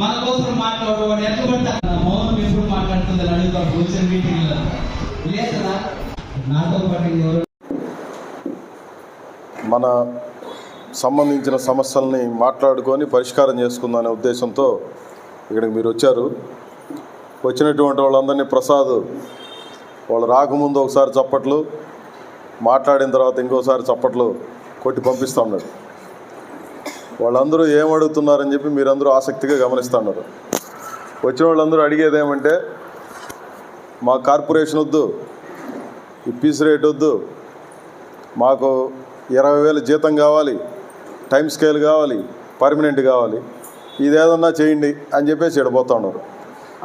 మన కోసం మాట్లాడు వాడు ఎట్లా పడితే మౌనం ఎప్పుడు మాట్లాడుతుంది అని అడుగుతారు వచ్చిన మీటింగ్ లేదు కదా? నాతో పాటు ఎవరు? మన సంబంధించిన సమస్యల్ని మాట్లాడుకొని పరిష్కారం చేసుకుందనే ఉద్దేశంతో ఇక్కడికి మీరు వచ్చారు. వచ్చినటువంటి వాళ్ళందరినీ ప్రసాద్ వాళ్ళు రాకముందు ఒకసారి చప్పట్లు మాట్లాడిన తర్వాత ఇంకోసారి చప్పట్లు కొట్టి పంపిస్తూ ఉన్నాడు. వాళ్ళందరూ ఏం అడుగుతున్నారని చెప్పి మీరందరూ ఆసక్తిగా గమనిస్తున్నారు. వచ్చిన వాళ్ళందరూ అడిగేది ఏమంటే మా కార్పొరేషన్ వద్దు ఈ పీస్ రేట్ వద్దు మాకు ఇరవై వేల జీతం కావాలి టైం స్కేల్ కావాలి పర్మనెంట్ కావాలి ఇది ఏదన్నా చేయండి అని చెప్పేసి ఇడపోతా ఉన్నారు.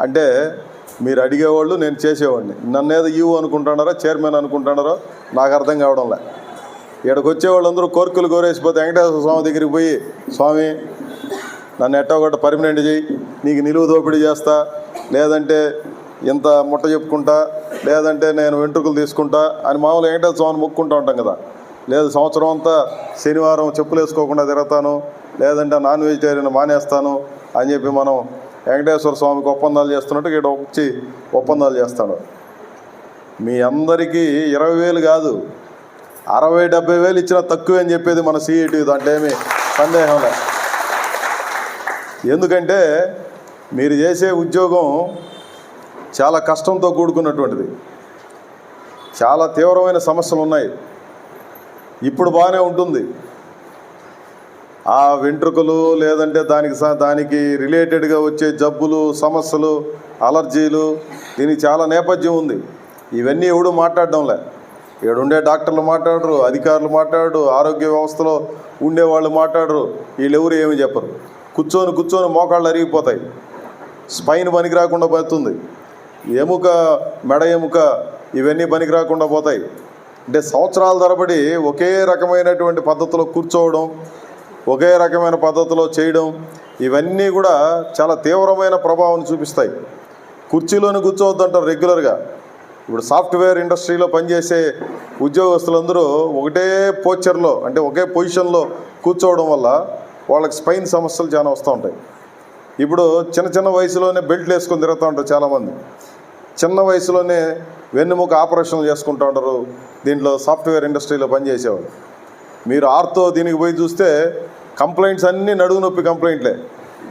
అంటే మీరు అడిగేవాళ్ళు నేను చేసేవాడిని. నన్ను ఏదో ఈవు అనుకుంటున్నారో చైర్మన్ అనుకుంటున్నారో నాకు అర్థం కావడంలే ఇక్కడికి వచ్చేవాళ్ళందరూ కోరికలు కోరేసిపోతే వెంకటేశ్వర స్వామి దగ్గరికి పోయి స్వామి నన్ను ఎట్టో ఒకటి పర్మనెంట్ చేయి నీకు నిలువు దోపిడీ చేస్తా లేదంటే ఇంత ముట్ట చెప్పుకుంటా లేదంటే నేను వెంట్రుకలు తీసుకుంటా అని మామూలు వెంకటేశ్వర స్వామిని మొక్కుంటూ ఉంటాం కదా. లేదు సంవత్సరం అంతా శనివారం చెప్పులు వేసుకోకుండా తిరుగుతాను లేదంటే నాన్ వెజిటేరియన్ మానేస్తాను అని చెప్పి మనం వెంకటేశ్వర స్వామికి ఒప్పందాలు చేస్తున్నట్టు ఇక్కడ వచ్చి ఒప్పందాలు చేస్తాడు. మీ అందరికీ ఇరవై వేలు కాదు అరవై డెబ్బై వేలు ఇచ్చినా తక్కువే అని చెప్పేది మన సిఈటి దాంట్లో ఏమి సందేహం లేదు. ఎందుకంటే మీరు చేసే ఉద్యోగం చాలా కష్టంతో కూడుకున్నటువంటిది. చాలా తీవ్రమైన సమస్యలు ఉన్నాయి. ఇప్పుడు బాగానే ఉంటుంది. ఆ వెంట్రుకలు లేదంటే దానికి దానికి రిలేటెడ్గా వచ్చే జబ్బులు సమస్యలు అలర్జీలు దీనికి చాలా నేపథ్యం ఉంది. ఇవన్నీ ఎవడు మాట్లాడడంలే. ఉండే డాక్టర్లు మాట్లాడరు అధికారులు మాట్లాడరు ఆరోగ్య వ్యవస్థలో ఉండేవాళ్ళు మాట్లాడరు. వీళ్ళెవరు ఏమి చెప్పరు. కూర్చొని కూర్చొని మోకాళ్ళు అరిగిపోతాయి. స్పైన్ పనికి రాకుండా పోతుంది. ఎముక మెడ ఎముక ఇవన్నీ పనికి రాకుండా పోతాయి. అంటే సంవత్సరాల తరబడి ఒకే రకమైనటువంటి పద్ధతిలో కూర్చోవడం ఒకే రకమైన పద్ధతిలో చేయడం ఇవన్నీ కూడా చాలా తీవ్రమైన ప్రభావం చూపిస్తాయి. కుర్చీలోనే కూర్చోవద్దంటారు రెగ్యులర్గా. ఇప్పుడు సాఫ్ట్వేర్ ఇండస్ట్రీలో పనిచేసే ఉద్యోగస్తులందరూ ఒకటే పోచర్లో అంటే ఒకే పొజిషన్లో కూర్చోవడం వల్ల వాళ్ళకి స్పైన్ సమస్యలు చాలా వస్తూ ఉంటాయి. ఇప్పుడు చిన్న చిన్న వయసులోనే బెల్ట్లు వేసుకొని తిరుగుతూ ఉంటారు చాలామంది. చిన్న వయసులోనే వెన్నుముక ఆపరేషన్లు చేసుకుంటూ ఉంటారు. దీంట్లో సాఫ్ట్వేర్ ఇండస్ట్రీలో పనిచేసేవాళ్ళు. మీరు ఆర్తో దీనికి పోయి చూస్తే కంప్లైంట్స్ అన్నీ నడుగు నొప్పి కంప్లైంట్లే.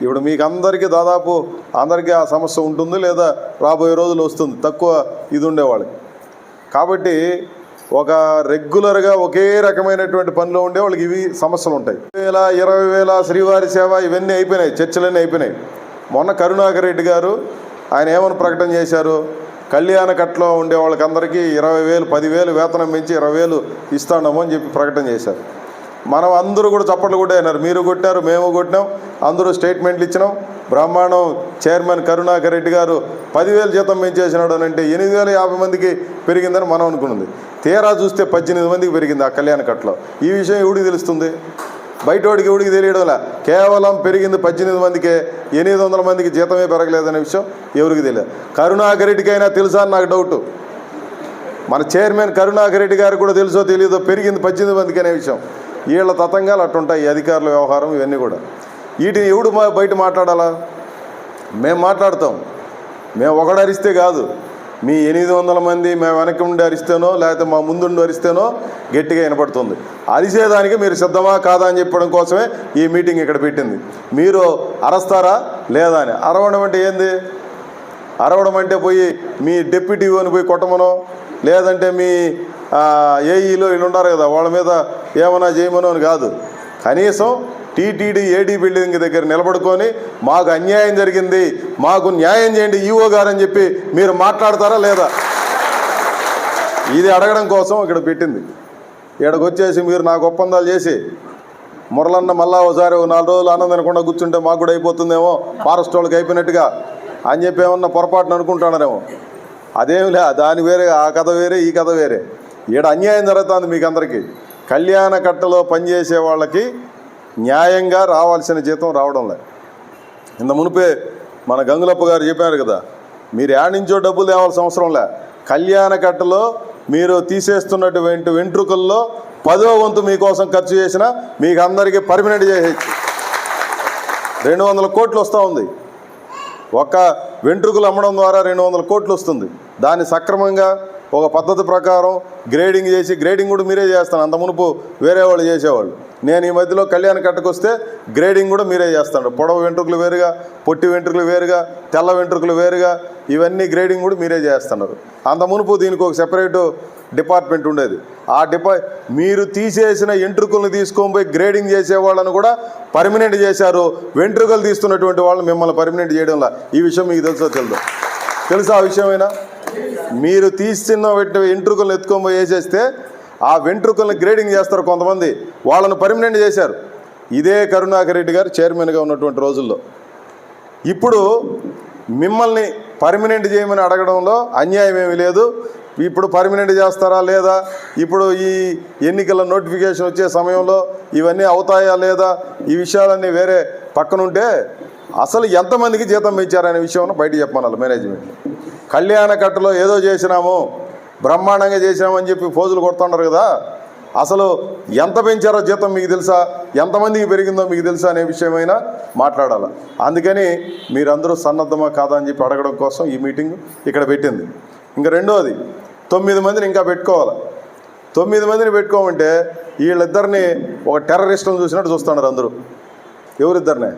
ఇప్పుడు మీకు అందరికీ దాదాపు అందరికీ ఆ సమస్య ఉంటుంది లేదా రాబోయే రోజులు వస్తుంది. తక్కువ ఇది ఉండేవాళ్ళకి కాబట్టి ఒక రెగ్యులర్గా ఒకే రకమైనటువంటి పనిలో ఉండే వాళ్ళకి ఇవి సమస్యలు ఉంటాయి. వేల ఇరవై వేల శ్రీవారి సేవ ఇవన్నీ అయిపోయినాయి చర్చలన్నీ అయిపోయినాయి. మొన్న కరుణాకర్ రెడ్డి గారు ఆయన ఏమని ప్రకటన చేశారు? కళ్యాణ కట్లో ఉండే వాళ్ళకందరికీ ఇరవై వేలు పదివేలు వేతనం పెంచి ఇరవై వేలు ఇస్తాము అని చెప్పి ప్రకటన చేశారు. మనం అందరూ కూడా చప్పట్లు కొట్టేనారు మీరు కొట్టారు మేము కొట్టినాం అందరూ స్టేట్మెంట్లు ఇచ్చినాం. బ్రహ్మాండం చైర్మన్ కరుణాకర్ రెడ్డి గారు పదివేలు జీతం పెంచేసినాడు అని అంటే ఎనిమిది వేల యాభై మందికి పెరిగిందని మనం అనుకున్నది. తీరా చూస్తే పద్దెనిమిది మందికి పెరిగింది ఆ కళ్యాణ కట్లో. ఈ విషయం ఎవడికి తెలుస్తుంది? బయటోడికి ఎవడికి తెలియడంలా? కేవలం పెరిగింది పద్దెనిమిది మందికే ఎనిమిది వందల మందికి జీతమే పెరగలేదనే విషయం ఎవరికి తెలియదు. కరుణాకర్ రెడ్డికైనా తెలుసా అని నాకు డౌట్. మన చైర్మన్ కరుణాకర్ రెడ్డి గారు కూడా తెలుసో తెలియదో పెరిగింది పద్దెనిమిది మందికి అనే విషయం. వీళ్ళ తతంగాలు అట్టుంటాయి అధికారుల వ్యవహారం ఇవన్నీ కూడా. వీటిని ఎవడు బయట మాట్లాడాలా? మేము మాట్లాడతాం. మేము ఒకడు అరిస్తే కాదు. మీ ఎనిమిది వందల మంది మేము వెనక ఉండి అరిస్తేనో లేకపోతే మా ముందుండి అరిస్తేనో గట్టిగా వినపడుతుంది. అరిసేదానికి మీరు సిద్ధమా కాదా అని చెప్పడం కోసమే ఈ మీటింగ్ ఇక్కడ పెట్టింది. మీరు అరస్తారా లేదా అని. అరవడం అంటే ఏంది? అరవడం అంటే పోయి మీ డెప్యూటీ అని పోయి కొట్టమనో లేదంటే మీ ఏఈలో వీళ్ళు ఉన్నారు కదా వాళ్ళ మీద ఏమన్నా చేయమనో అని కాదు. కనీసం టీటీడీ ఏడీ బిల్డింగ్ దగ్గర నిలబడుకొని మాకు అన్యాయం జరిగింది మాకు న్యాయం చేయండి ఈఓ గారు అని చెప్పి మీరు మాట్లాడతారా లేదా? ఇది అడగడం కోసం ఇక్కడ పెట్టింది. ఇక్కడికి వచ్చేసి మీరు నాకు ఒప్పందాలు చేసి మురళన్న మళ్ళా ఒకసారి నాలుగు రోజులు ఆనందం తినకుండా కూర్చుంటే మాకు కూడా అయిపోతుందేమో ఫారెస్ట్ వాళ్ళకి అయిపోయినట్టుగా అని చెప్పి ఏమన్నా పొరపాటున అనుకుంటున్నారేమో. అదేం లే దాని వేరే ఆ కథ వేరే ఈ కథ వేరే. ఈడ అన్యాయం జరుగుతుంది మీకు అందరికీ కళ్యాణ కట్టలో పనిచేసే వాళ్ళకి న్యాయంగా రావాల్సిన జీతం రావడం లే ఇంత మునిపే మన గంగులప్ప గారు చెప్పారు కదా మీరు యాడించో డబ్బులు తేవాల్సిన అవసరం లే. కళ్యాణ కట్టలో మీరు తీసేస్తున్నటువంటి వెంట్రుకల్లో పదో వంతు మీకోసం ఖర్చు చేసిన మీకు అందరికీ పర్మినెంట్ చేసేయచ్చు. రెండు వందల కోట్లు వస్తూ ఉంది. ఒక వెంట్రుకలు అమ్మడం ద్వారా రెండు వందల కోట్లు వస్తుంది. దాన్ని సక్రమంగా ఒక పద్ధతి ప్రకారం గ్రేడింగ్ చేసి గ్రేడింగ్ కూడా మీరే చేస్తాను. అంత మునుపు వేరే వాళ్ళు చేసేవాళ్ళు. నేను ఈ మధ్యలో కళ్యాణ కట్టకొస్తే గ్రేడింగ్ కూడా మీరే చేస్తాను. పొడవ వెంట్రుకలు వేరుగా పొట్టి వెంట్రుకలు వేరుగా తెల్ల వెంట్రుకలు వేరుగా ఇవన్నీ గ్రేడింగ్ కూడా మీరే చేస్తున్నారు. అంత మునుపు దీనికి ఒక సెపరేట్ డిపార్ట్మెంట్ ఉండేది. ఆ డిపా మీరు తీసేసిన ఎంట్రుకలను తీసుకొని పోయి గ్రేడింగ్ చేసే వాళ్ళను కూడా పర్మనెంట్ చేశారు. వెంట్రుకలు తీస్తున్నటువంటి వాళ్ళని మిమ్మల్ని పర్మనెంట్ చేయడంలా. ఈ విషయం మీకు తెలుసో తెలుదు? తెలుసా ఆ విషయమైనా? మీరు తీసిన వెంట్రుకలను ఎత్తుకొని పోయి వేసేస్తే ఆ వెంట్రుకలను గ్రేడింగ్ చేస్తారు కొంతమంది. వాళ్ళను పర్మనెంట్ చేశారు. ఇదే కరుణాకర్ రెడ్డి గారు చైర్మన్గా ఉన్నటువంటి రోజుల్లో. ఇప్పుడు మిమ్మల్ని పర్మనెంట్ చేయమని అడగడంలో అన్యాయం ఏమీ లేదు. ఇప్పుడు పర్మనెంట్ చేస్తారా లేదా? ఇప్పుడు ఈ ఎన్నికల నోటిఫికేషన్ వచ్చే సమయంలో ఇవన్నీ అవుతాయా లేదా? ఈ విషయాలన్నీ వేరే పక్కనుంటే అసలు ఎంతమందికి జీతం పెంచారనే విషయం బయట చెప్పమనాలి మేనేజ్మెంట్. కళ్యాణ కట్టలో ఏదో చేసినాము బ్రహ్మాండంగా చేసినామని చెప్పి ఫోజులు కొడుతున్నారు కదా. అసలు ఎంత పెంచారో జీతం మీకు తెలుసా? ఎంతమందికి పెరిగిందో మీకు తెలుసా అనే విషయమైనా మాట్లాడాలి. అందుకని మీరందరూ సన్నద్ధమా కాదా అని చెప్పి అడగడం కోసం ఈ మీటింగ్ ఇక్కడ పెట్టింది. ఇంకా రెండోది తొమ్మిది మందిని ఇంకా పెట్టుకోవాలి. తొమ్మిది మందిని పెట్టుకోమంటే వీళ్ళిద్దరిని ఒక టెర్రరిస్టులను చూసినట్టు చూస్తున్నారు అందరూ. ఎవరిద్దరినే?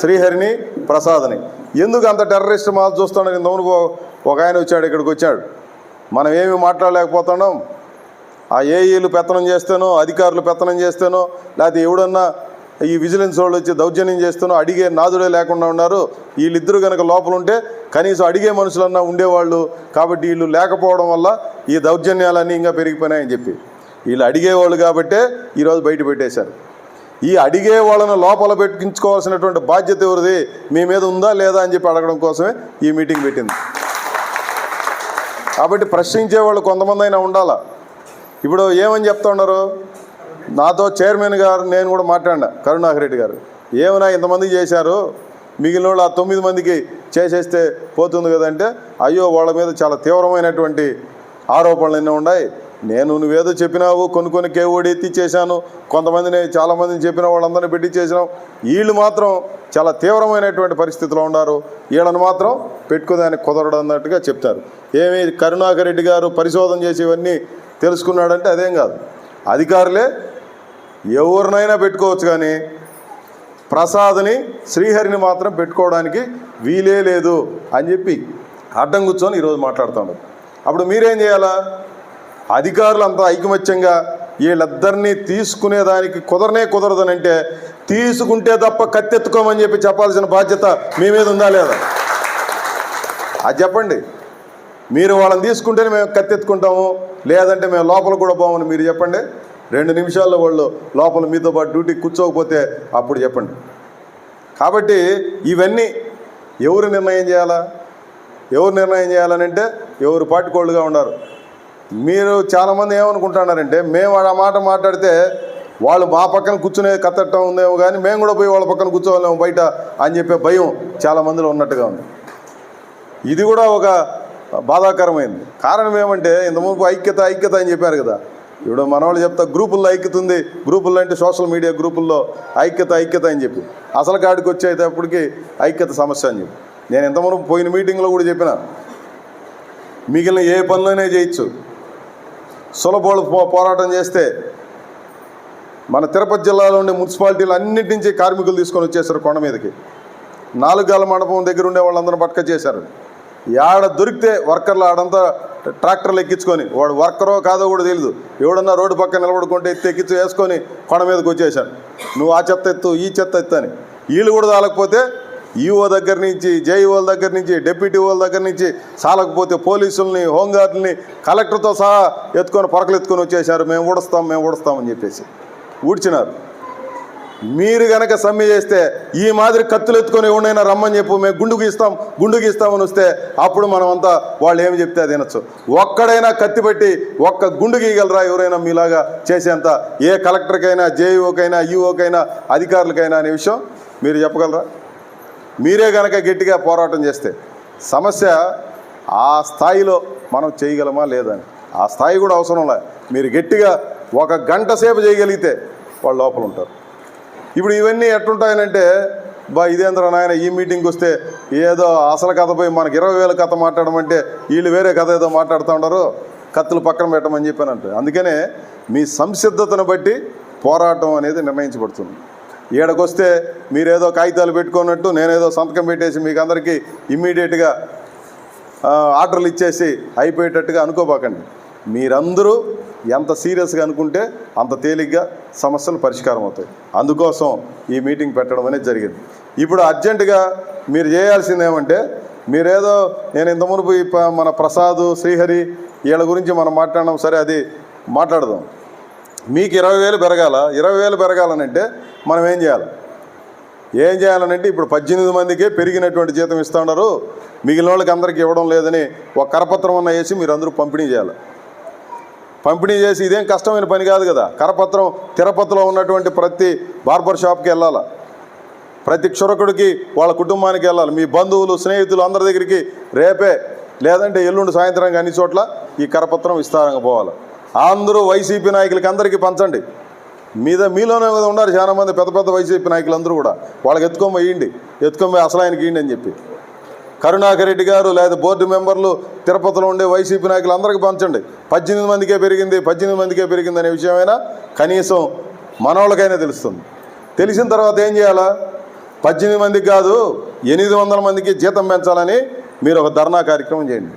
శ్రీహరిని ప్రసాద్ని. ఎందుకు అంత టెర్రరిస్ట్ మాల్ చూస్తున్నారు ఇంతకుముందు ఒక ఆయన వచ్చాడు ఇక్కడికి వచ్చాడు. మనం ఏమి మాట్లాడలేకపోతున్నాం. ఆ ఏఈలు పెత్తనం చేస్తేనో అధికారులు పెత్తనం చేస్తేనో లేకపోతే ఎవడన్నా ఈ విజిలెన్స్ వాళ్ళు వచ్చి దౌర్జన్యం చేస్తేనో అడిగే నాదుడే లేకుండా ఉన్నారు. వీళ్ళిద్దరూ కనుక లోపల ఉంటే కనీసం అడిగే మనుషులన్నా ఉండేవాళ్ళు. కాబట్టి వీళ్ళు లేకపోవడం వల్ల ఈ దౌర్జన్యాలన్నీ ఇంకా పెరిగిపోయినాయని చెప్పి. వీళ్ళు అడిగేవాళ్ళు కాబట్టే ఈరోజు బయట పెట్టేశారు. ఈ అడిగే వాళ్ళను లోపల పెట్టించుకోవాల్సినటువంటి బాధ్యత ఎవరిది? మీ మీద ఉందా లేదా అని చెప్పి అడగడం కోసమే ఈ మీటింగ్ పెట్టింది. కాబట్టి ప్రశ్నించే వాళ్ళు కొంతమంది అయినా ఉండాలా? ఇప్పుడు ఏమని చెప్తా ఉన్నారు? నాతో చైర్మన్ గారు నేను కూడా మాట్లాడినా కరుణాకర్ రెడ్డి గారు. ఏమైనా ఇంతమందికి చేశారు? మిగిలిన వాళ్ళు ఆ తొమ్మిది మందికి చేసేస్తే పోతుంది కదంటే అయ్యో వాళ్ళ మీద చాలా తీవ్రమైనటువంటి ఆరోపణలు ఎన్నో ఉన్నాయి. నేను నువ్వేదో చెప్పినావు కొన్ని కొన్ని కేవోడి చేశాను కొంతమందిని చాలామందిని చెప్పిన వాళ్ళందరినీ పెట్టించేసినాం వీళ్ళు మాత్రం చాలా తీవ్రమైనటువంటి పరిస్థితిలో ఉన్నారు. వీళ్ళని మాత్రం పెట్టుకోదానికి కుదరడు అన్నట్టుగా చెప్తారు. ఏమి కరుణాకర్ రెడ్డి గారు పరిశోధన చేసి ఇవన్నీ తెలుసుకున్నాడంటే అదేం కాదు. అధికారులే ఎవరినైనా పెట్టుకోవచ్చు కానీ ప్రసాద్ని శ్రీహరిని మాత్రం పెట్టుకోవడానికి వీలే లేదు అని చెప్పి అడ్డం కూర్చొని ఈరోజు మాట్లాడుతున్నాడు. అప్పుడు మీరేం చేయాలా? అధికారులంతా ఐకమత్యంగా వీళ్ళిద్దరినీ తీసుకునేదానికి కుదరనే కుదరదనంటే తీసుకుంటే తప్ప కత్తెత్తుకోమని చెప్పి చెప్పాల్సిన బాధ్యత మీ మీద ఉందా లేదా? అది చెప్పండి. మీరు వాళ్ళని తీసుకుంటేనే మేము కత్తెత్తుకుంటాము లేదంటే మేము లోపల కూడా పోమని మీరు చెప్పండి. రెండు నిమిషాల్లో వాళ్ళు లోపల మీతో పాటు డ్యూటీకి కూర్చోకపోతే అప్పుడు చెప్పండి. కాబట్టి ఇవన్నీ ఎవరు నిర్ణయం చేయాలా? ఎవరు నిర్ణయం చేయాలని అంటే ఎవరు పాటికోళ్ళుగా ఉన్నారు మీరు చాలామంది ఏమనుకుంటున్నారంటే మేము ఆ మాట మాట్లాడితే వాళ్ళు మా పక్కన కూర్చునే కత్తట్టం ఉందేమో కానీ మేము కూడా పోయి వాళ్ళ పక్కన కూర్చోవాలేమో బయట అని చెప్పే భయం చాలా మందిలో ఉన్నట్టుగా ఉంది. ఇది కూడా ఒక బాధాకరమైంది. కారణం ఏమంటే ఇంతకుముందు ఐక్యత ఐక్యత అని చెప్పారు కదా. ఇప్పుడు మనవాళ్ళు చెప్తా గ్రూపుల్లో ఐక్యత ఉంది. గ్రూపుల్లో అంటే సోషల్ మీడియా గ్రూపుల్లో ఐక్యత ఐక్యత అని చెప్పి. అసలు కాడికి వచ్చేటప్పటికి ఐక్యత సమస్య అని చెప్పి. నేను ఇంతకుముందు పోయిన మీటింగ్లో కూడా చెప్పిన మిగిలిన ఏ పనులైనా చేయొచ్చు. సులభోళ్ళు పో పోరాటం చేస్తే మన తిరుపతి జిల్లాలో ఉండే మున్సిపాలిటీలు అన్నింటి నుంచి కార్మికులు తీసుకొని వచ్చేసారు కొండ మీదకి. నాలుగాల మండపం దగ్గర ఉండే వాళ్ళందరూ పట్క చేశారు ఆడ దొరికితే వర్కర్లు ఆడంతా ట్రాక్టర్లు ఎక్కించుకొని వాడు వర్కరో కాదో కూడా తెలియదు ఎవడన్నా రోడ్డు పక్కన నిలబడుకుంటే ఎత్తి ఎక్కించి వేసుకొని కొండ మీదకి వచ్చేసాడు నువ్వు ఆ చెత్త ఎత్తు ఈ చెత్త ఎత్తు అని. వీళ్ళు కూడా తాలకపోతే ఈఓ దగ్గర నుంచి జేఈఓల దగ్గర నుంచి డిప్యూటీఓల దగ్గర నుంచి చాలకపోతే పోలీసుల్ని హోంగార్డుల్ని కలెక్టర్తో సహా ఎత్తుకొని పొరకలు ఎత్తుకొని వచ్చేసారు మేము ఊడుస్తాం మేము ఊడుస్తామని చెప్పేసి ఊడ్చినారు. మీరు గనక సమ్మె చేస్తే ఈ మాదిరి కత్తులు ఎత్తుకొని ఎవడైనా రమ్మని చెప్పు మేము గుండు గీస్తాం గుండు గీస్తామని వస్తే అప్పుడు మనం అంతా వాళ్ళు ఏమి చెప్తే అది వినొచ్చు. ఒక్కడైనా కత్తి పెట్టి ఒక్క గుండు గీయగలరా ఎవరైనా మీలాగా చేసేంత? ఏ కలెక్టర్కైనా జేఈఓకైనా ఈఓకైనా అధికారులకైనా అనే విషయం మీరు చెప్పగలరా? మీరే గనక గట్టిగా పోరాటం చేస్తే సమస్య ఆ స్థాయిలో మనం చేయగలమా లేదని ఆ స్థాయి కూడా అవసరం లే. మీరు గట్టిగా ఒక గంట సేపు చేయగలిగితే వాళ్ళు లోపల ఉంటారు. ఇప్పుడు ఇవన్నీ ఎట్లుంటాయనంటే బా ఇదేంద్ర నాయన ఈ మీటింగ్కి వస్తే ఏదో అసలు కథ పోయి మనకి ఇరవై వేల కథ మాట్లాడమంటే వీళ్ళు వేరే కథ ఏదో మాట్లాడుతూ ఉండరు. కత్తులు పక్కన పెట్టమని చెప్పానంటే. అందుకనే మీ సంసిద్ధతను బట్టి పోరాటం అనేది నిర్ణయించబడుతుంది. ఈడకొస్తే మీరేదో కాగితాలు పెట్టుకున్నట్టు నేనేదో సంతకం పెట్టేసి మీకు అందరికీ ఇమ్మీడియట్గా ఆర్డర్లు ఇచ్చేసి అయిపోయేటట్టుగా అనుకోబాకండి. మీరందరూ ఎంత సీరియస్గా అనుకుంటే అంత తేలిగ్గా సమస్యలు పరిష్కారం అవుతాయి. అందుకోసం ఈ మీటింగ్ పెట్టడం అనేది జరిగింది. ఇప్పుడు అర్జెంటుగా మీరు చేయాల్సింది ఏమంటే మీరేదో నేను ఇంత మునుపు ఈ మన ప్రసాద్ శ్రీహరి వీళ్ళ గురించి మనం మాట్లాడడం సరే అది మాట్లాడదాం. మీకు ఇరవై వేలు పెరగాల ఇరవై వేలు పెరగాలనంటే మనం ఏం చేయాలి? ఏం చేయాలనంటే ఇప్పుడు పద్దెనిమిది మందికే పెరిగినటువంటి జీతం ఇస్తున్నారు మిగిలిన వాళ్ళకి అందరికీ ఇవ్వడం లేదని ఒక కరపత్రం ఉన్న వేసి మీరు అందరూ పంపిణీ చేయాలి. పంపిణీ చేసి ఇదేం కష్టమైన పని కాదు కదా. కరపత్రం తిరుపతిలో ఉన్నటువంటి ప్రతి బార్బర్ షాప్కి వెళ్ళాలి. ప్రతి క్షురకుడికి వాళ్ళ కుటుంబానికి వెళ్ళాలి. మీ బంధువులు స్నేహితులు అందరి దగ్గరికి రేపే లేదంటే ఎల్లుండి సాయంత్రం అన్ని చోట్ల ఈ కరపత్రం విస్తారంగా పోవాలి. అందరూ వైసీపీ నాయకులకి అందరికీ పంచండి. మీద మీలోనే ఉన్నారు చాలామంది పెద్ద పెద్ద వైసీపీ నాయకులు అందరూ కూడా. వాళ్ళకి ఎత్తుకొని పోయిండి. ఎత్తుకొని పోయి అసలు ఆయనకి ఇయ్యండి అని చెప్పి. కరుణాకర్ రెడ్డి గారు లేదా బోర్డు మెంబర్లు తిరుపతిలో ఉండే వైసీపీ నాయకులు అందరికీ పంచండి. పద్దెనిమిది మందికే పెరిగింది పద్దెనిమిది మందికే పెరిగింది అనే విషయమైనా కనీసం మనవాళ్ళకైనా తెలుస్తుంది. తెలిసిన తర్వాత ఏం చేయాలా? పద్దెనిమిది మందికి కాదు ఎనిమిది వందల మందికి జీతం పెంచాలని మీరు ఒక ధర్నా కార్యక్రమం చేయండి.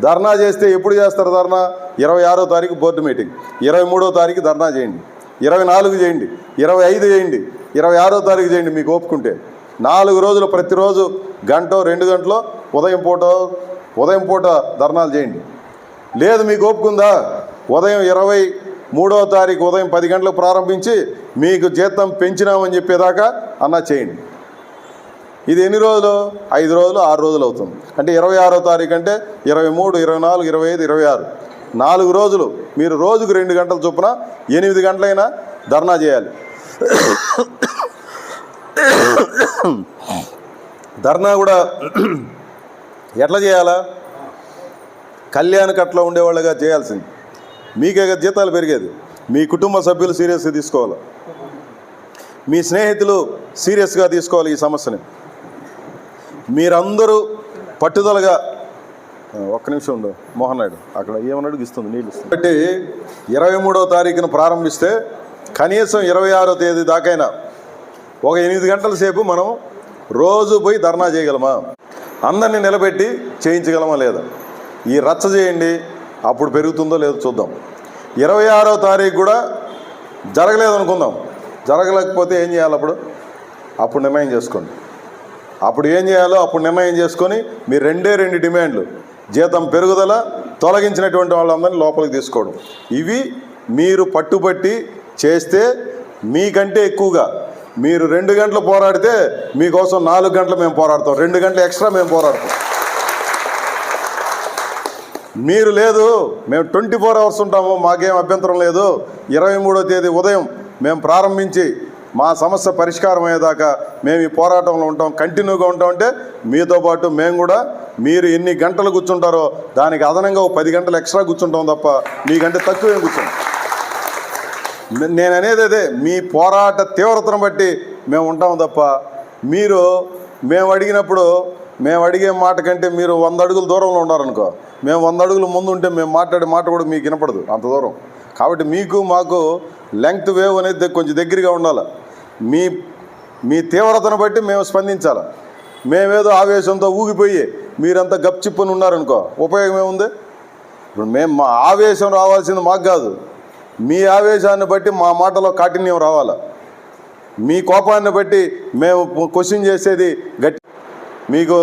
ధర్నా చేస్తే ఎప్పుడు చేస్తారు ధర్నా? ఇరవై ఆరో తారీఖు బోర్డు మీటింగ్. ఇరవై మూడో తారీఖు ధర్నా చేయండి. ఇరవై నాలుగు చేయండి. ఇరవై ఐదు చేయండి. ఇరవై ఆరో తారీఖు చేయండి మీకు ఒప్పుకుంటే. నాలుగు రోజులు ప్రతిరోజు గంట రెండు గంటలో ఉదయం పూట ఉదయం పూట ధర్నాలు చేయండి. లేదు మీకు ఒప్పుకుందా? ఉదయం ఇరవై మూడో తారీఖు ఉదయం పది గంటలకు ప్రారంభించి మీకు జీతం పెంచినామని చెప్పేదాకా అన్నా చేయండి. ఇది ఎన్ని రోజులు? ఐదు రోజులు ఆరు రోజులు అవుతుంది. అంటే ఇరవై ఆరో తారీఖు అంటే ఇరవై మూడు ఇరవై నాలుగు ఇరవై ఐదు ఇరవై ఆరు. నాలుగు రోజులు. మీరు రోజుకు రెండు గంటల చొప్పున ఎనిమిది గంటలైనా ధర్నా చేయాలి. ధర్నా కూడా ఎట్లా చేయాలా? కళ్యాణ కట్లో ఉండేవాళ్ళుగా చేయాల్సింది. మీకే జీతాలు పెరిగేది. మీ కుటుంబ సభ్యులు సీరియస్గా తీసుకోవాలి? మీ స్నేహితులు సీరియస్గా తీసుకోవాలి ఈ సమస్యని. మీరందరూ పట్టుదలగా ఒక్క నిమిషం ఉండు. మోహన్ నాయుడు అక్కడ ఏమన్నాడు? ఇస్తుంది నీళ్ళు ఇస్తుంది. కాబట్టి ఇరవై మూడవ తారీఖున ప్రారంభిస్తే కనీసం ఇరవై ఆరో తేదీ దాకైనా ఒక ఎనిమిది గంటల సేపు మనం రోజు పోయి ధర్నా చేయగలమా? అందరినీ నిలబెట్టి చేయించగలమా లేదా? ఈ రచ్చ చేయండి అప్పుడు పెరుగుతుందో లేదో చూద్దాం. ఇరవై ఆరో తారీఖు కూడా జరగలేదు అనుకుందాం జరగలేకపోతే ఏం చేయాలి అప్పుడు? అప్పుడు నిర్ణయం చేసుకోండి. అప్పుడు ఏం చేయాలో అప్పుడు నిర్ణయం చేసుకొని మీరు రెండే రెండు డిమాండ్లు. జీతం పెరుగుదల తొలగించినటువంటి వాళ్ళందరినీ లోపలికి తీసుకోవడం. ఇవి మీరు పట్టుబట్టి చేస్తే మీకంటే ఎక్కువగా. మీరు రెండు గంటలు పోరాడితే మీకోసం నాలుగు గంటలు మేము పోరాడతాం. రెండు గంటలు ఎక్స్ట్రా మేము పోరాడతాం. మీరు లేదు మేము ట్వంటీ ఫోర్ అవర్స్ ఉంటాము మాకేం అభ్యంతరం లేదు. ఇరవై మూడో తేదీ ఉదయం మేము ప్రారంభించి మా సమస్య పరిష్కారం అయ్యేదాకా మేము ఈ పోరాటంలో ఉంటాం కంటిన్యూగా ఉంటాం అంటే మీతో పాటు మేము కూడా మీరు ఎన్ని గంటలు కూర్చుంటారో దానికి అదనంగా ఒక పది గంటలు ఎక్స్ట్రా కూర్చుంటాం తప్ప మీకంటే తక్కువ ఏం కూర్చుంటాం నేను అనేది అదే మీ పోరాట తీవ్రతను బట్టి మేము ఉంటాం తప్ప మీరు మేము అడిగినప్పుడు మేము అడిగే మాట కంటే మీరు వంద అడుగుల దూరంలో ఉన్నారనుకో మేము వంద అడుగుల ముందు ఉంటే మేము మాట్లాడే మాట కూడా మీకు వినపడదు అంత దూరం. కాబట్టి మీకు మాకు లెంగ్త్ వేవ్ అనేది కొంచెం దగ్గరగా ఉండాలి. మీ మీ తీవ్రతను బట్టి మేము స్పందించాలి. మేమేదో ఆవేశంతో ఊగిపోయి మీరంతా గప్చిప్పుని ఉన్నారనుకో ఉపయోగం ఏముంది? ఇప్పుడు మేము మా ఆవేశం రావాల్సింది మాకు కాదు. మీ ఆవేశాన్ని బట్టి మా మాటలో కాఠిన్యం రావాలి. మీ కోపాన్ని బట్టి మేము క్వశ్చన్ చేసేది గట్టి. మీకు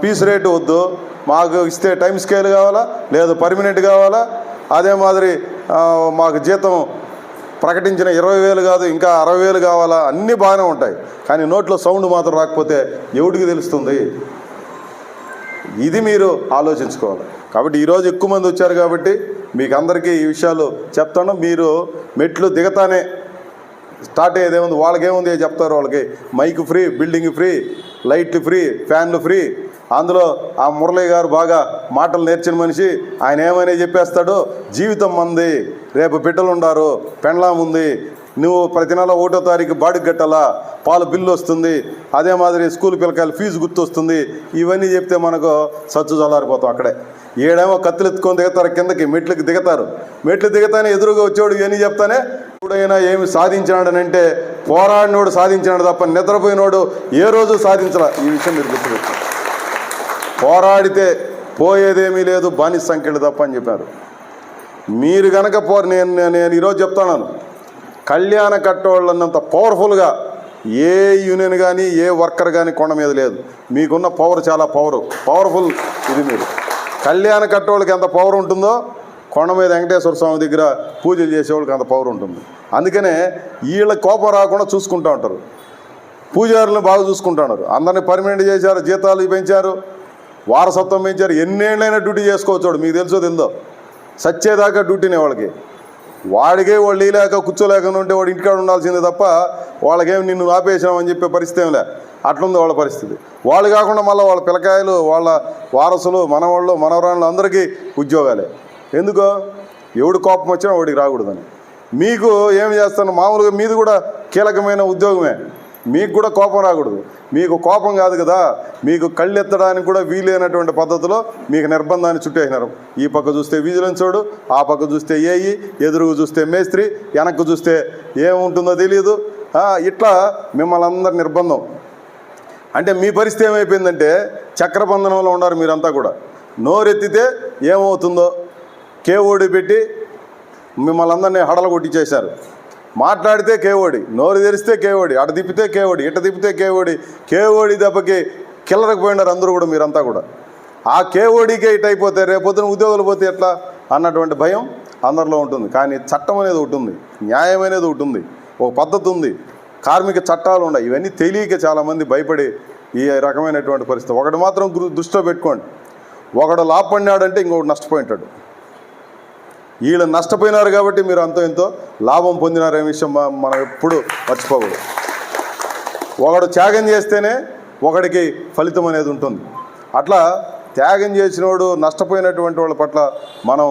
పీస్ రేటు వద్దు. మాకు ఇస్తే టైం స్కేల్ కావాలా? లేదు పర్మనెంట్ కావాలా? అదే మాదిరి మాకు జీతం ప్రకటించిన ఇరవై వేలు కాదు ఇంకా అరవై వేలు కావాలా? అన్నీ బాగానే ఉంటాయి. కానీ నోట్లో సౌండ్ మాత్రం రాకపోతే ఎవడికి తెలుస్తుంది? ఇది మీరు ఆలోచించుకోవాలి. కాబట్టి ఈరోజు ఎక్కువ మంది వచ్చారు కాబట్టి మీకు అందరికీ ఈ విషయాలు చెప్తాను. మీరు మెట్లు దిగతానే స్టార్ట్ అయ్యేదేముంది వాళ్ళకేముంది చెప్తారు వాళ్ళకి? మైక్ ఫ్రీ బిల్డింగ్ ఫ్రీ లైట్లు ఫ్రీ ఫ్యాన్లు ఫ్రీ. అందులో ఆ మురళి గారు బాగా మాటలు నేర్చిన మనిషి. ఆయన ఏమైనా చెప్పేస్తాడు? జీవితం మంది రేపు బిడ్డలు ఉండారు పెండ్లాం ఉంది. నువ్వు ప్రతి నెల ఒకటో తారీఖు బాడికి కట్టాలా? పాల బిల్లు వస్తుంది. అదే మాదిరి స్కూల్ పిల్లకాయలు ఫీజు గుర్తొస్తుంది. ఇవన్నీ చెప్తే మనకు సచ్చు చల్లారిపోతాం అక్కడే. ఏడేమో కత్తులు ఎత్తుకొని దిగుతారు కిందకి మెట్లకి దిగుతారు. మెట్లు దిగుతానే ఎదురుగా వచ్చేవాడు ఇవన్నీ చెప్తానే ఎప్పుడైనా ఏమి సాధించినాడనంటే పోరాడినోడు సాధించినాడు తప్ప నిద్రపోయినోడు ఏ రోజు సాధించరా ఈ విషయం మీరు గుర్తుపెట్టారు పోరాడితే పోయేదేమీ లేదు బానిస సంఖ్యలు తప్ప అని చెప్పారు. మీరు కనుక పో నేను నేను ఈరోజు చెప్తున్నాను. కళ్యాణ కట్టోళ్ళన్నంత పవర్ఫుల్గా ఏ యూనియన్ కానీ ఏ వర్కర్ కానీ కొండ మీద లేదు. మీకున్న పవర్ చాలా పవర్. పవర్ఫుల్ ఇది మీరు. కళ్యాణ కట్టోళ్ళకి ఎంత పవర్ ఉంటుందో కొండ మీద వెంకటేశ్వర స్వామి దగ్గర పూజలు చేసేవాళ్ళకి అంత పవర్ ఉంటుంది. అందుకనే వీళ్ళ కోపం రాకుండా చూసుకుంటూ ఉంటారు. పూజారులను బాగా చూసుకుంటున్నారు అందరిని పర్మనెంట్ చేశారు జీతాలు పెంచారు. వారసత్వం పెంచారు. ఎన్నేళ్ళైనా డ్యూటీ చేసుకోవచ్చు వాడు. మీకు తెలుసో తెలిదో సచ్చేదాకా డ్యూటీనే వాళ్ళకి. వాడికే వాళ్ళు లేక కూర్చోలేకుండా ఉంటే వాడు ఇంటికాడ ఉండాల్సిందే తప్ప వాళ్ళకేం నిన్ను ఆపేసినామని చెప్పే పరిస్థితి ఏం లే. అట్లుంది వాళ్ళ పరిస్థితి. వాళ్ళు కాకుండా మళ్ళీ వాళ్ళ పిల్లకాయలు వాళ్ళ వారసులు మనవాళ్ళు మనవరాళ్ళు అందరికీ ఉద్యోగాలే. ఎందుకో? ఎవడు కోపం వచ్చినా వాడికి రాకూడదని. మీకు ఏమి చేస్తాను? మామూలుగా మీది కూడా కీలకమైన ఉద్యోగమే. మీకు కూడా కోపం రాకూడదు. మీకు కోపం కాదు కదా మీకు కళ్ళెత్తడానికి కూడా వీలైనటువంటి పద్ధతిలో మీకు నిర్బంధాన్ని చుట్టేసినారు. ఈ పక్క చూస్తే విజిలెన్స్ వాడు ఆ పక్క చూస్తే ఏఈ ఎదురుకు చూస్తే మేస్త్రి వెనక్కు చూస్తే ఏముంటుందో తెలియదు ఇట్లా మిమ్మల్ని అందరు నిర్బంధం. అంటే మీ పరిస్థితి ఏమైపోయిందంటే చక్రబంధనంలో ఉన్నారు మీరంతా కూడా. నోరెత్తితే ఏమవుతుందో కేఓడి పెట్టి మిమ్మల్ని అందరినీ హడలు కొట్టించేశారు మాట్లాడితే కేఓడి నోరు తెరిస్తే కేఓడి అటు తిప్పితే కేఓడి ఇట తిప్పితే కేఓడి కేఓడి దెబ్బకి కిల్లరకు పోయినారు అందరూ కూడా మీరంతా కూడా. ఆ కేఓడికే ఇటు అయిపోతే రేపొద్దున ఉద్యోగులు పోతే ఎట్లా అన్నటువంటి భయం అందరిలో ఉంటుంది. కానీ చట్టం అనేది ఒకటి ఉంది న్యాయం అనేది ఒకటి ఉంది ఒక పద్ధతి ఉంది కార్మిక చట్టాలు ఉన్నాయి. ఇవన్నీ తెలియక చాలామంది భయపడి ఈ రకమైనటువంటి పరిస్థితి. ఒకటి మాత్రం దృష్టిలో పెట్టుకోండి. ఒకడు లాభపడినాడంటే ఇంకొకటి నష్టపోయి ఉంటాడు వీళ్ళు నష్టపోయినారు కాబట్టి మీరు అంతో ఎంతో లాభం పొందినారనే విషయం మనం ఎప్పుడు మర్చిపోకూడదు. ఒకడు త్యాగం చేస్తేనే ఒకడికి ఫలితం అనేది ఉంటుంది. అట్లా త్యాగం చేసినోడు నష్టపోయినటువంటి వాళ్ళ పట్ల మనం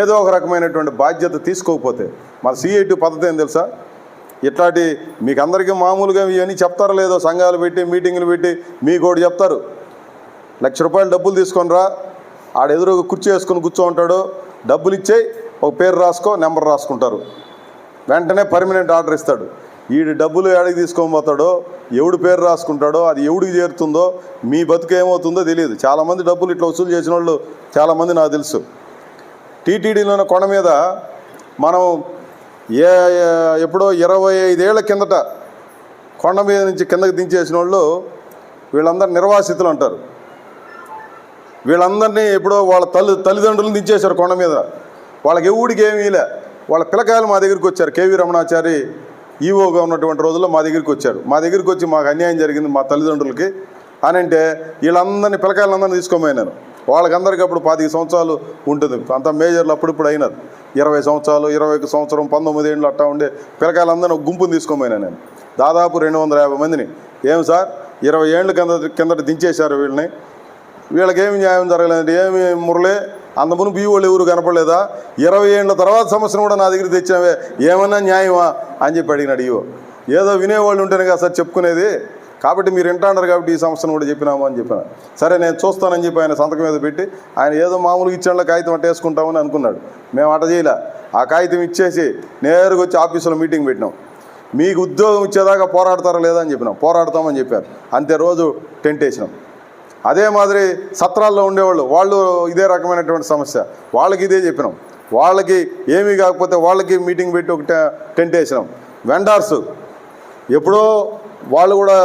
ఏదో ఒక రకమైనటువంటి బాధ్యత తీసుకోకపోతే మన సిఐటి పద్ధతి ఏం తెలుసా? ఇట్లాంటి మీకు అందరికీ మామూలుగా ఇవన్నీ చెప్తారో లేదో సంఘాలు పెట్టి మీటింగులు పెట్టి మీకు ఒకటి చెప్తారు. లక్ష రూపాయలు డబ్బులు తీసుకొని రా ఆడెదురు కుర్చీ వేసుకొని కూర్చో ఉంటాడు డబ్బులు ఇచ్చేయి ఒక పేరు రాసుకో నెంబర్ రాసుకుంటారు. వెంటనే పర్మనెంట్ ఆర్డర్ ఇస్తాడు. వీడి డబ్బులు ఏడికి తీసుకొని పోతాడో ఎవడు పేరు రాసుకుంటాడో అది ఎవడికి చేరుతుందో మీ బతుకు ఏమవుతుందో తెలియదు. చాలామంది డబ్బులు ఇట్లా వసూలు చేసిన వాళ్ళు చాలామంది నాకు తెలుసు. టీటీడీలోని కొండ మీద మనం ఏ ఏ- ఎప్పుడో ఇరవై ఐదేళ్ళ కిందట కొండ మీద నుంచి కిందకి దించేసిన వాళ్ళు వీళ్ళందరూ నిర్వాసితులు అంటారు. వీళ్ళందరినీ ఎప్పుడో వాళ్ళ తల్లి తల్లిదండ్రులను దించేశారు కొండ మీద. వాళ్ళకి ఎవడికి ఏమీ లే. వాళ్ళ పిల్లకాయలు మా దగ్గరికి వచ్చారు. కేవీ రమణాచారి ఈవోగా ఉన్నటువంటి రోజుల్లో మా దగ్గరికి వచ్చారు. మా దగ్గరికి వచ్చి మాకు అన్యాయం జరిగింది మా తల్లిదండ్రులకి అని అంటే వీళ్ళందరినీ పిల్లకాయలందరినీ తీసుకోమైనాను వాళ్ళకందరికీ అప్పుడు పాతిక సంవత్సరాలు ఉంటుంది. అంత మేజర్లు అప్పుడిప్పుడు అయినారు ఇరవై సంవత్సరాలు ఇరవై ఒక సంవత్సరం పంతొమ్మిది ఏళ్ళు అట్టా ఉండే పిల్లకాయలందరినీ ఒక గుంపుని తీసుకోమైనా నేను. దాదాపు రెండు వందల యాభై మందిని. ఏం సార్? ఇరవై ఏళ్ళ కింద కిందట దించేశారు వీళ్ళని. వీళ్ళకేమి న్యాయం జరగలేదండి ఏమి మురళే అంత మునుపు వాళ్ళు ఎవరు కనపడలేదా? ఇరవై ఏళ్ళ తర్వాత సమస్యను కూడా నా దగ్గర తెచ్చావే ఏమన్నా న్యాయమా? అని చెప్పి అడిగినాడు ఇవో ఏదో వినేవాళ్ళు ఉంటేనే కదా సార్ చెప్పుకునేది. కాబట్టి మీరు వింటాడారు కాబట్టి ఈ సమస్యను కూడా చెప్పినాము అని చెప్పాను. సరే నేను చూస్తానని చెప్పి ఆయన సంతకం మీద పెట్టి ఆయన ఏదో మామూలుగా ఇచ్చాళ్ళ కాగితం అట్ట వేసుకుంటామని అనుకున్నాడు. మేము అట చేయలే. ఆ కాగితం ఇచ్చేసి నేరుగా వచ్చి ఆఫీసులో మీటింగ్ పెట్టినాం. మీకు ఉద్యోగం ఇచ్చేదాకా పోరాడతారా లేదా అని చెప్పినాం. పోరాడతామని చెప్పారు. అంతే రోజు టెంట్ వేసినాం. అదే మాదిరి సత్రాల్లో ఉండేవాళ్ళు వాళ్ళు ఇదే రకమైనటువంటి సమస్య. వాళ్ళకి ఇదే చెప్పినాం. వాళ్ళకి ఏమీ కాకపోతే వాళ్ళకి మీటింగ్ పెట్టి ఒక టెంట్ వేసినాం. వెండార్స్ ఎప్పుడో వాళ్ళు కూడా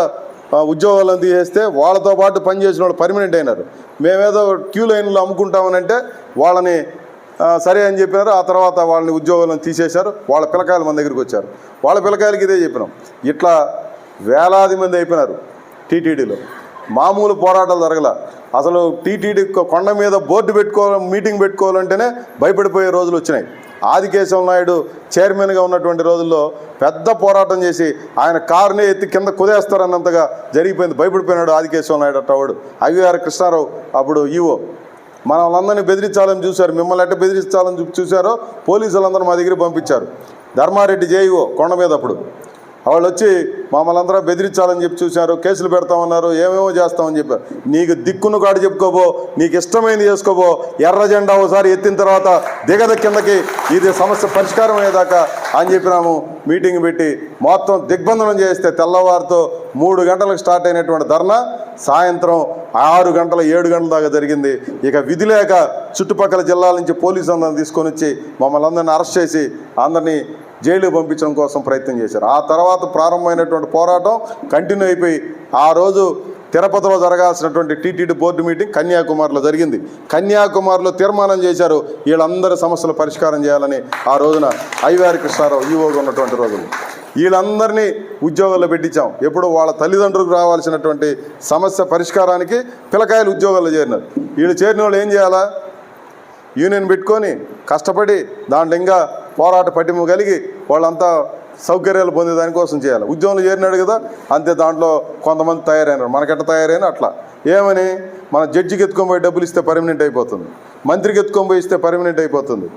ఉద్యోగాలను తీసేస్తే వాళ్ళతో పాటు పనిచేసిన వాళ్ళు పర్మనెంట్ అయినారు. మేమేదో క్యూ లైన్లో అమ్ముకుంటామనంటే వాళ్ళని సరే అని చెప్పినారు. ఆ తర్వాత వాళ్ళని ఉద్యోగాలను తీసేశారు. వాళ్ళ పిల్లకాయలు మన దగ్గరికి వచ్చారు. వాళ్ళ పిల్లకాయలకి ఇదే చెప్పినాం. ఇట్లా వేలాది మంది అయిపోయినారు టీటీడీలో. మామూలు పోరాటాలు జరగల. అసలు టీటీడీ కొండ మీద బోర్డు పెట్టుకో మీటింగ్ పెట్టుకోవాలంటేనే భయపడిపోయే రోజులు వచ్చినాయి. ఆదికేశవ నాయుడు చైర్మన్గా ఉన్నటువంటి రోజుల్లో పెద్ద పోరాటం చేసి ఆయన కారునే ఎత్తి కింద కుదేస్తారన్నంతగా జరిగిపోయింది. భయపడిపోయినాడు ఆదికేశవ నాయుడు అట్టవాడు. అయ్యారు కృష్ణారావు అప్పుడు ఈవో. మన వాళ్ళందరినీ బెదిరించాలని చూశారు. మిమ్మల్ని ఎట్ట బెదిరించాలని చూశారో పోలీసులందరూ మా దగ్గర పంపించారు. ధర్మారెడ్డి జేఈఓ కొండ మీద అప్పుడు. వాళ్ళు వచ్చి మమ్మల్ని అందరూ బెదిరించాలని చెప్పి చూశారు కేసులు పెడతామన్నారు ఏమేమో చేస్తామని చెప్పారు. నీకు దిక్కును కాడు చెప్పుకోబో నీకు ఇష్టమైంది చేసుకోబో ఎర్ర జెండా ఒకసారి ఎత్తిన తర్వాత దిగద కిందకి ఇది సమస్య పరిష్కారం అయ్యేదాకా అని చెప్పినాము మీటింగ్ పెట్టి మొత్తం దిగ్బంధనం చేస్తే తెల్లవారితో మూడు గంటలకు స్టార్ట్ అయినటువంటి ధర్నా. సాయంత్రం ఆరు గంటల ఏడు గంటల దాకా జరిగింది. ఇక విధి లేక చుట్టుపక్కల జిల్లాల నుంచి పోలీసు అందరిని తీసుకొని వచ్చి మమ్మల్ని అందరిని అరెస్ట్ చేసి అందరినీ జైలు పంపించడం కోసం ప్రయత్నం చేశారు. ఆ తర్వాత ప్రారంభమైనటువంటి పోరాటం కంటిన్యూ అయిపోయి ఆ రోజు తిరుపతిలో జరగాల్సినటువంటి టీటీడీ బోర్డు మీటింగ్ కన్యాకుమారిలో జరిగింది. కన్యాకుమారిలో తీర్మానం చేశారు. వీళ్ళందరి సమస్యలు పరిష్కారం చేయాలని ఆ రోజున ఐవీఆర్ కృష్ణారావు ఈవోగా ఉన్నటువంటి రోజులు. వీళ్ళందరినీ ఉద్యోగాల్లో పెట్టించాం. ఎప్పుడు వాళ్ళ తల్లిదండ్రులకు రావాల్సినటువంటి సమస్య పరిష్కారానికి పిల్లకాయలు ఉద్యోగాల్లో చేరినారు. వీళ్ళు చేరిన వాళ్ళు ఏం చేయాలా? యూనియన్ పెట్టుకొని కష్టపడి దాంట్లో ఇంకా పోరాట పటిమ కలిగి వాళ్ళంతా సౌకర్యాలు పొందే దానికోసం చేయాలి. ఉద్యోగంలో చేరినాడు కదా అంతే దాంట్లో కొంతమంది తయారైనారు. మనకెట్ట తయారైనా అట్లా. ఏమని? మన జడ్జికి ఎత్తుకొని పోయి డబ్బులు ఇస్తే పర్మనెంట్ అయిపోతుంది. మంత్రికి ఎత్తుకొని పోయి ఇస్తే పర్మనెంట్ అయిపోతుంది.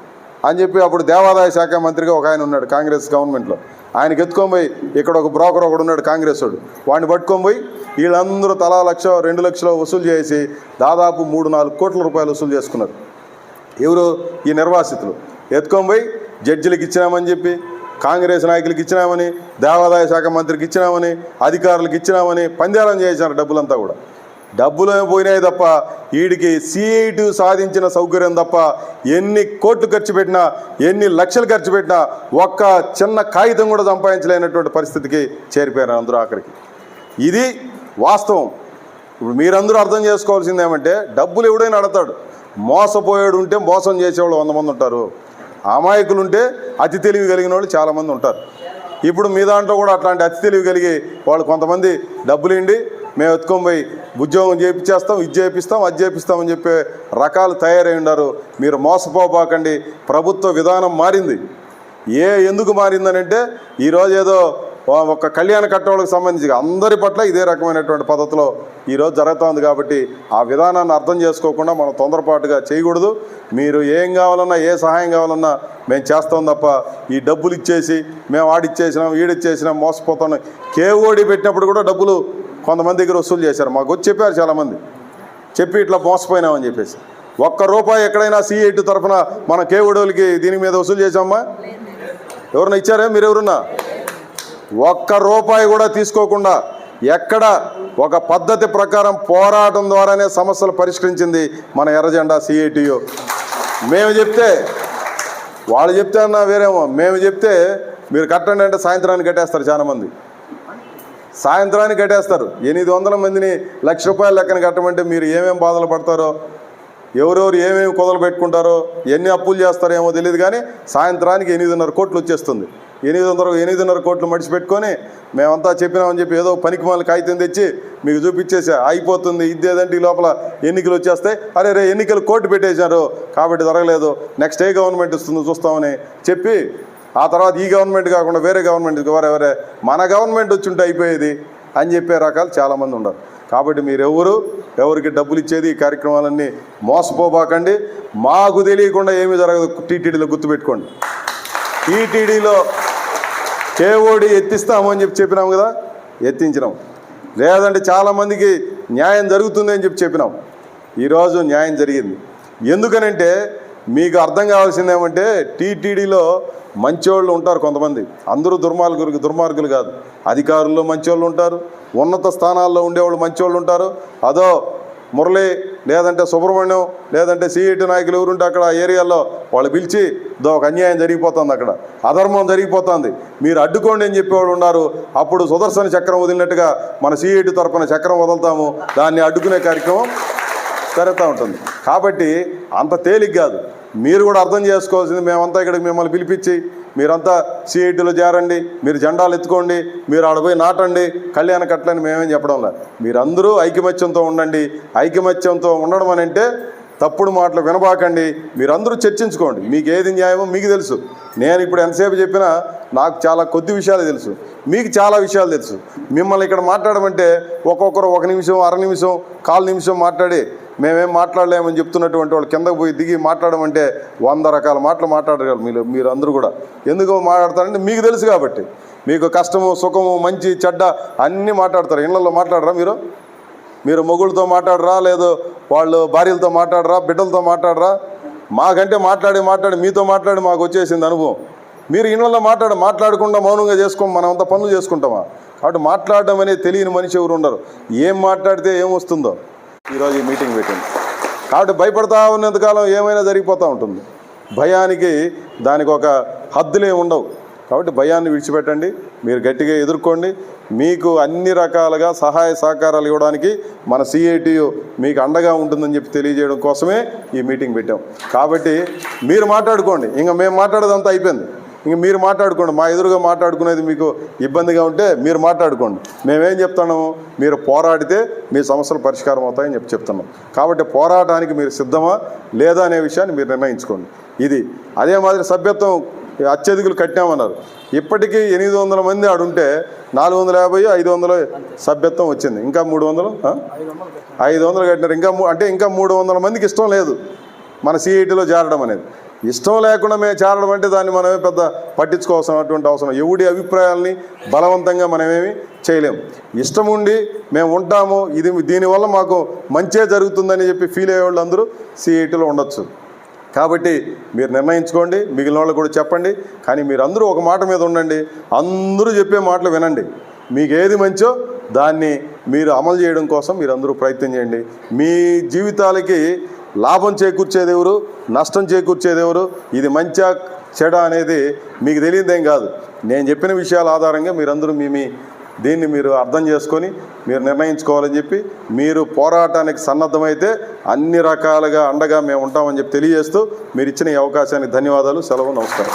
అని చెప్పి అప్పుడు దేవాదాయ శాఖ మంత్రిగా ఒక ఆయన ఉన్నాడు కాంగ్రెస్ గవర్నమెంట్లో. ఆయనకి ఎత్తుకొని పోయి ఇక్కడ ఒక బ్రోకర్ ఒకడు ఉన్నాడు కాంగ్రెస్ వాడు. వాడిని పట్టుకొని పోయి వీళ్ళందరూ తలా లక్ష రెండు లక్షలు వసూలు చేసి దాదాపు మూడు నాలుగు కోట్ల రూపాయలు వసూలు చేసుకున్నారు. ఎవరు? ఈ నిర్వాసితులు. ఎత్తుకొని పోయి జడ్జిలకు ఇచ్చినామని చెప్పి కాంగ్రెస్ నాయకులకు ఇచ్చినామని దేవాదాయ శాఖ మంత్రికి ఇచ్చినామని అధికారులకు ఇచ్చినామని పందేలం చేశారు డబ్బులంతా కూడా. డబ్బులు పోయినాయి తప్ప వీడికి సిఐటి సాధించిన సౌకర్యం తప్ప ఎన్ని కోట్లు ఖర్చు పెట్టినా ఎన్ని లక్షలు ఖర్చు పెట్టినా ఒక్క చిన్న కాగితం కూడా సంపాదించలేనటువంటి పరిస్థితికి చేరిపోయారు అందరూ ఆఖరికి. ఇది వాస్తవం. ఇప్పుడు మీరందరూ అర్థం చేసుకోవాల్సింది ఏమంటే డబ్బులు ఎవడైనా అడతాడు. మోసపోయాడు ఉంటే మోసం చేసేవాళ్ళు వంద మంది ఉంటారు. అమాయకులు ఉంటే అతి తెలివి కలిగిన వాళ్ళు చాలామంది ఉంటారు. ఇప్పుడు మీ దాంట్లో కూడా అట్లాంటి అతి తెలివి కలిగి వాళ్ళు కొంతమంది డబ్బులు ఇండి మేము ఎత్తుకొని పోయి ఉద్యోగం చేయించేస్తాం ఇది చేపిస్తాం అది చేపిస్తామని చెప్పే రకాలు తయారై ఉన్నారు మీరు మోసపోబాకండి. ప్రభుత్వ విధానం మారింది. ఏ ఎందుకు మారిందనంటే ఈరోజు ఏదో ఒక కళ్యాణ కట్టోళ్ళకి సంబంధించి అందరి పట్ల ఇదే రకమైనటువంటి పద్ధతిలో ఈరోజు జరుగుతోంది కాబట్టి ఆ విధానాన్ని అర్థం చేసుకోకుండా మనం తొందరపాటుగా చేయకూడదు. మీరు ఏం కావాలన్నా ఏ సహాయం కావాలన్నా మేము చేస్తాం తప్ప ఈ డబ్బులు ఇచ్చేసి మేము ఆడిచ్చేసినాం ఈడిచ్చేసినాం మోసపోతున్నాం. కేఓడి పెట్టినప్పుడు కూడా డబ్బులు కొంతమంది దగ్గర వసూలు చేశారు. మాకు వచ్చి చెప్పారు చాలామంది. చెప్పి ఇట్లా మోసపోయినామని చెప్పేసి. ఒక్క రూపాయి ఎక్కడైనా సిఐటి తరఫున మన కేవడోలకి దీని మీద వసూలు చేశామా? ఎవరన్నా ఇచ్చారా? మీరు ఎవరున్నా ఒక్క రూపాయి కూడా తీసుకోకుండా ఎక్కడ ఒక పద్ధతి ప్రకారం పోరాటం ద్వారానే సమస్యలు పరిష్కరించింది మన ఎర్రజెండా సిఐటియు మేము చెప్తే వాళ్ళు చెప్తే అన్నా వేరేమో. మేము చెప్తే మీరు కట్టండి అంటే సాయంత్రానికి కట్టేస్తారు చాలామంది. సాయంత్రానికి కట్టేస్తారు. ఎనిమిది వందల మందిని లక్ష రూపాయల లెక్కన కట్టమంటే మీరు ఏమేమి బాధలు పడతారో ఎవరెవరు ఏమేమి కుదలు పెట్టుకుంటారో ఎన్ని అప్పులు చేస్తారో తెలియదు కానీ సాయంత్రానికి ఎనిమిదిన్నర కోట్లు వచ్చేస్తుంది. ఎనిమిది వందల ఎనిమిదిన్నర కోట్లు మడిచిపెట్టుకొని మేమంతా చెప్పినామని చెప్పి ఏదో పనికి కాగితం తెచ్చి మీకు చూపించేసి. అయిపోతుంది. ఇద్దేదంటే ఈ లోపల ఎన్నికలు వచ్చేస్తాయి. అరే రే ఎన్నికలు కోర్టు పెట్టేశారు. కాబట్టి జరగలేదు. నెక్స్ట్ ఏ గవర్నమెంట్ ఇస్తుందో చూస్తామని చెప్పి ఆ తర్వాత ఈ గవర్నమెంట్ కాకుండా వేరే గవర్నమెంట్ ఎవరెవరే మన గవర్నమెంట్ వచ్చి ఉంటే అయిపోయేది అని చెప్పే రకాలు చాలామంది ఉన్నారు. కాబట్టి మీరెవరు ఎవరికి డబ్బులు ఇచ్చేది ఈ కార్యక్రమాలన్నీ మోసపోబాకండి. మాకు తెలియకుండా ఏమీ జరగదు. టీటీడీలో గుర్తుపెట్టుకోండి. టీటీడీలో కేఓడి ఎత్తిస్తాము అని చెప్పి చెప్పినాం కదా? ఎత్తించినాం. లేదంటే చాలామందికి న్యాయం జరుగుతుంది అని చెప్పి చెప్పినాం. ఈరోజు న్యాయం జరిగింది. ఎందుకనంటే మీకు అర్థం కావాల్సింది ఏమంటే టీటీడీలో మంచోళ్ళు ఉంటారు కొంతమంది. అందరూ దుర్మార్గులు దుర్మార్గులు కాదు. అధికారుల్లో మంచోళ్ళు ఉంటారు. ఉన్నత స్థానాల్లో ఉండేవాళ్ళు మంచోళ్ళు ఉంటారు. అదో మురళి లేదంటే సుబ్రహ్మణ్యం లేదంటే సిఐటి నాయకులు ఎవరుంటే అక్కడ ఏరియాలో వాళ్ళు పిలిచి ఒక అన్యాయం జరిగిపోతుంది అక్కడ. అధర్మం జరిగిపోతుంది. మీరు అడ్డుకోండి అని చెప్పేవాళ్ళు ఉన్నారు. అప్పుడు సుదర్శన చక్రం వదిలినట్టుగా మన సిఐటి తరపున చక్రం వదులుతాము. దాన్ని అడ్డుకునే కార్యక్రమం జరుగుతూ ఉంటుంది. కాబట్టి అంత తేలిక కాదు. మీరు కూడా అర్థం చేసుకోవాల్సింది మేమంతా ఇక్కడికి మిమ్మల్ని పిలిపించి మీరంతా సిఐటీలో చేరండి మీరు జెండాలు ఎత్తుకోండి మీరు ఆడ పోయి నాటండి కళ్యాణ కట్టలని మేమేం చెప్పడం లేదు. మీరందరూ ఐకమత్యంతో ఉండండి. ఐకమత్యంతో ఉండడం అని అంటే తప్పుడు మాటలు వినబాకండి. మీరందరూ చర్చించుకోండి. మీకు ఏది న్యాయమో మీకు తెలుసు. నేను ఇప్పుడు ఎంతసేపు చెప్పినా నాకు చాలా కొద్ది విషయాలు తెలుసు. మీకు చాలా విషయాలు తెలుసు. మిమ్మల్ని ఇక్కడ మాట్లాడమంటే ఒక్కొక్కరు ఒక నిమిషం అర నిమిషం కాలు నిమిషం మాట్లాడి మేమేం మాట్లాడలేమని చెప్తున్నటువంటి వాళ్ళు కిందకు పోయి దిగి మాట్లాడమంటే వంద రకాల మాటలు మాట్లాడగలరు మీరు మీరు అందరూ కూడా. ఎందుకు మాట్లాడతారంటే మీకు తెలుసు కాబట్టి. మీకు కష్టము సుఖము మంచి చెడ్డ అన్నీ మాట్లాడతారు. ఇళ్ళలో మాట్లాడరా మీరు? మీరు మొగుళ్ళతో మాట్లాడరా? లేదు వాళ్ళు భార్యలతో మాట్లాడరా? బిడ్డలతో మాట్లాడరా? మాకంటే మాట్లాడి మాట్లాడి మీతో మాట్లాడి మాకు వచ్చేసింది అనుభవం. మీరు ఇళ్ళల్లో మాట్లాడ మాట్లాడకుండా మౌనంగా చేసుకోం మనం అంత పనులు చేసుకుంటామా? కాబట్టి మాట్లాడడం అనేది తెలియని మనిషి ఎవరు ఉండరు. ఏం మాట్లాడితే ఏం వస్తుందో? ఈరోజు ఈ మీటింగ్ పెట్టింది. కాబట్టి భయపడతా ఉన్నంతకాలం ఏమైనా జరిగిపోతూ ఉంటుంది. భయానికి దానికి ఒక హద్దులే ఉండవు. కాబట్టి భయాన్ని విడిచిపెట్టండి. మీరు గట్టిగా ఎదుర్కోండి. మీకు అన్ని రకాలుగా సహాయ సహకారాలు ఇవ్వడానికి మన సిఐటియు మీకు అండగా ఉంటుందని చెప్పి తెలియజేయడం కోసమే ఈ మీటింగ్ పెట్టాం. కాబట్టి మీరు మాట్లాడుకోండి. ఇంకా మేము మాట్లాడేదంతా అయిపోయింది. ఇంక మీరు మాట్లాడుకోండి మా ఎదురుగా మాట్లాడుకునేది మీకు ఇబ్బందిగా ఉంటే మీరు మాట్లాడుకోండి. మేమేం చెప్తున్నాము? మీరు పోరాడితే మీ సమస్యలు పరిష్కారం అవుతాయని చెప్పి చెప్తున్నాం. కాబట్టి పోరాటానికి మీరు సిద్ధమా లేదా అనే విషయాన్ని మీరు నిర్ణయించుకోండి. ఇది అదే మాదిరి సభ్యత్వం అత్యధికులు కట్టామన్నారు. ఇప్పటికీ ఎనిమిది వందల మంది ఆడుంటే నాలుగు వందల యాభై ఐదు వందల సభ్యత్వం వచ్చింది. ఇంకా మూడు వందలు ఐదు వందలు కట్టినారు. ఇంకా అంటే ఇంకా మూడు వందల మందికి ఇష్టం లేదు. మన సిఐటిలో చేరడం అనేది. ఇష్టం లేకుండా మేము చేరడం అంటే దాన్ని మనమే పెద్ద పట్టించుకోవాల్సినటువంటి అవసరం. ఎవడి అభిప్రాయాల్ని బలవంతంగా మనమేమి చేయలేము ఇష్టం ఉండి మేము ఉంటాము. ఇది దీనివల్ల మాకు మంచే జరుగుతుందని చెప్పి ఫీల్ అయ్యే వాళ్ళు అందరూ ఉండొచ్చు. కాబట్టి మీరు నిర్ణయించుకోండి. మిగిలిన వాళ్ళు కూడా చెప్పండి. కానీ మీరు అందరూ ఒక మాట మీద ఉండండి. అందరూ చెప్పే మాటలు వినండి. మీకు ఏది మంచో దాన్ని మీరు అమలు చేయడం కోసం మీరు అందరూ ప్రయత్నం చేయండి. మీ జీవితాలకి లాభం చేకూర్చేది ఎవరు? నష్టం చేకూర్చేది ఎవరు? ఇది మంచా చెడ అనేది మీకు తెలియదేం కాదు. నేను చెప్పిన విషయాల ఆధారంగా మీరందరూ మీ మీ దీన్ని మీరు అర్థం చేసుకొని మీరు నిర్ణయించుకోవాలని చెప్పి మీరు పోరాటానికి సన్నద్ధమైతే అన్ని రకాలుగా అండగా మేము ఉంటామని చెప్పి తెలియజేస్తూ మీరు ఇచ్చిన ఈ అవకాశానికి ధన్యవాదాలు సెలవు నమస్కారం.